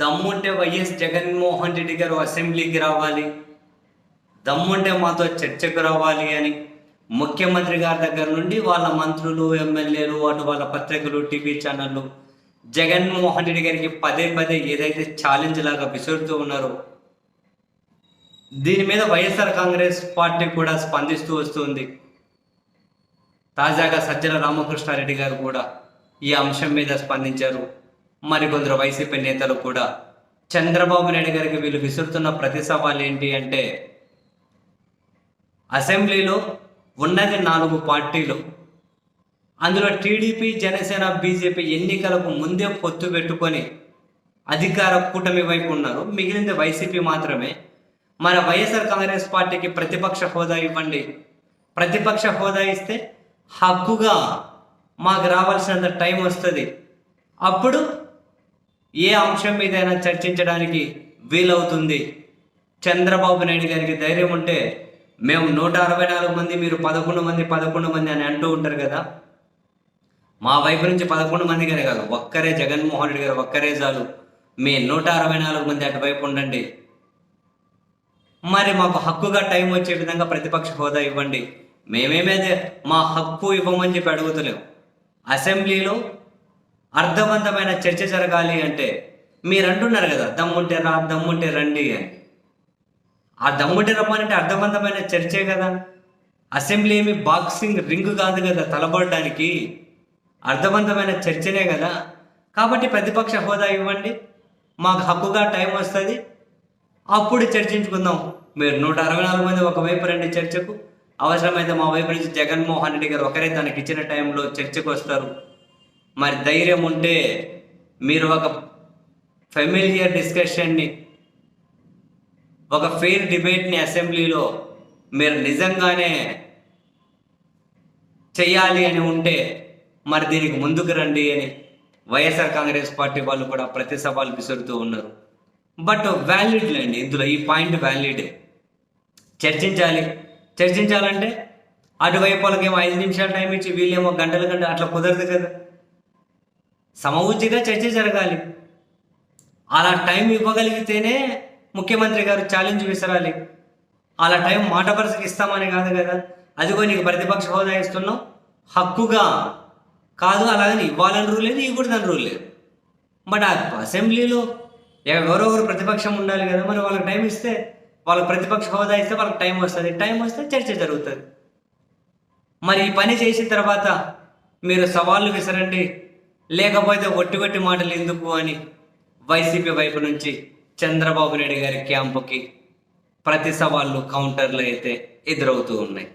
దమ్ముంటే వైఎస్ జగన్మోహన్ రెడ్డి గారు అసెంబ్లీకి రావాలి. దమ్ముంటే మాతో చర్చకు రావాలి అని ముఖ్యమంత్రి గారి దగ్గర నుండి వాళ్ళ మంత్రులు ఎమ్మెల్యేలు అటు వాళ్ళ పత్రికలు టీవీ ఛానళ్ళు జగన్మోహన్ రెడ్డి గారికి పదే పదే ఏదైతే ఛాలెంజ్ లాగా విసురుతూ ఉన్నారో దీని మీద వైఎస్ఆర్ కాంగ్రెస్ పార్టీ కూడా స్పందిస్తూ వస్తుంది. తాజాగా సజ్జల రామకృష్ణారెడ్డి గారు కూడా ఈ అంశం మీద స్పందించారు. మరికొందరు వైసీపీ నేతలు కూడా చంద్రబాబు నాయుడు గారికి వీళ్ళు విసురుతున్న ప్రతి సవాల్ ఏంటి అంటే అసెంబ్లీలో ఉన్నది నాలుగు పార్టీలు. అందులో టీడీపీ జనసేన బీజేపీ ఎన్నికలకు ముందే పొత్తు పెట్టుకొని అధికార కూటమి వైపు ఉన్నారు. మిగిలింది వైసీపీ మాత్రమే. మన వైఎస్ఆర్ కాంగ్రెస్ పార్టీకి ప్రతిపక్ష హోదా ఇవ్వండి. ప్రతిపక్ష హోదా ఇస్తే హక్కుగా మాకు రావాల్సినంత టైం వస్తుంది. అప్పుడు ఏ అంశం మీదైనా చర్చించడానికి వీలవుతుంది? చంద్రబాబు నాయుడు గారికి ధైర్యం ఉంటే మేము నూట అరవై నాలుగు మంది మీరు పదకొండు మంది పదకొండు మంది అని అంటూ ఉంటారు కదా? మా వైపు నుంచి పదకొండు మంది గానే కాదు ఒక్కరే జగన్మోహన్ రెడ్డి గారు ఒక్కరే చాలు. మీ నూట అరవై నాలుగు మంది అటువైపు ఉండండి. మరి మాకు హక్కుగా టైం వచ్చే విధంగా ప్రతిపక్ష హోదా ఇవ్వండి. మేమేమైతే మా హక్కు ఇవ్వమని చెప్పి అడుగుతలేము అసెంబ్లీలో అర్థవంతమైన చర్చ జరగాలి అంటే మీరు అంటున్నారు కదా దమ్ముంటే రా దమ్ముంటే రండి అని. ఆ దమ్ముంటే రమ్మానంటే అర్థవంతమైన చర్చే కదా. అసెంబ్లీ ఏమి బాక్సింగ్ రింగ్ కాదు కదా తలబడడానికి. అర్థవంతమైన చర్చనే కదా. కాబట్టి ప్రతిపక్ష హోదా ఇవ్వండి. మాకు హక్కుగా టైం వస్తుంది. అప్పుడు చర్చించుకుందాం. మీరు నూట అరవై నాలుగు మంది ఒకవైపు రండి చర్చకు. అవసరమైతే మా వైపు నుంచి జగన్మోహన్ రెడ్డి గారు ఒకరే తనకి ఇచ్చిన టైంలో చర్చకు వస్తారు. మరి ధైర్యం ఉంటే మీరు ఒక ఫెమిలియర్ డిస్కషన్ని ఒక ఫెయిర్ డిబేట్ని అసెంబ్లీలో మీరు నిజంగానే చేయాలి అని ఉంటే మరి దీనికి ముందుకు రండి అని వైఎస్ఆర్ కాంగ్రెస్ పార్టీ వాళ్ళు కూడా ప్రతి సవాలు విసురుతూ ఉన్నారు. బట్ వ్యాలిడ్ లేండి ఇందులో ఈ పాయింట్ వ్యాలిడే చర్చించాలి. చర్చించాలంటే అటువైపు వాళ్ళకి ఏమో ఐదు నిమిషాలు టైం ఇచ్చి వీళ్ళేమో గంటలు గంట అట్లా కుదరదు కదా. సమవుచిగా చర్చ జరగాలి. అలా టైం ఇవ్వగలిగితేనే ముఖ్యమంత్రి గారు ఛాలెంజ్ విసరాలి. అలా టైం మాట వరుసకి ఇస్తామని కాదు కదా? అదిగో నీకు ప్రతిపక్ష హోదా ఇస్తున్నాం. హక్కుగా కాదు అలాగని ఇవ్వాలని రూల్ లేదు ఇవ్వకూడదని రూల్ లేదు. బట్ ఆ అసెంబ్లీలో ఎవరో ఒకరు ప్రతిపక్షం ఉండాలి కదా? మరి వాళ్ళకి టైం ఇస్తే వాళ్ళకి ప్రతిపక్ష హోదా ఇస్తే వాళ్ళకి టైం వస్తుంది. టైం వస్తే చర్చ జరుగుతుంది. మరి ఈ పని చేసిన తర్వాత మీరు సవాళ్ళు విసరండి. లేకపోతే ఒట్టి ఒట్టి మాటలు ఎందుకు అని వైసీపీ వైపు నుంచి చంద్రబాబు నాయుడు గారి క్యాంపుకి ప్రతి సవాళ్ళు కౌంటర్లు అయితే ఎదురవుతూ ఉన్నాయి.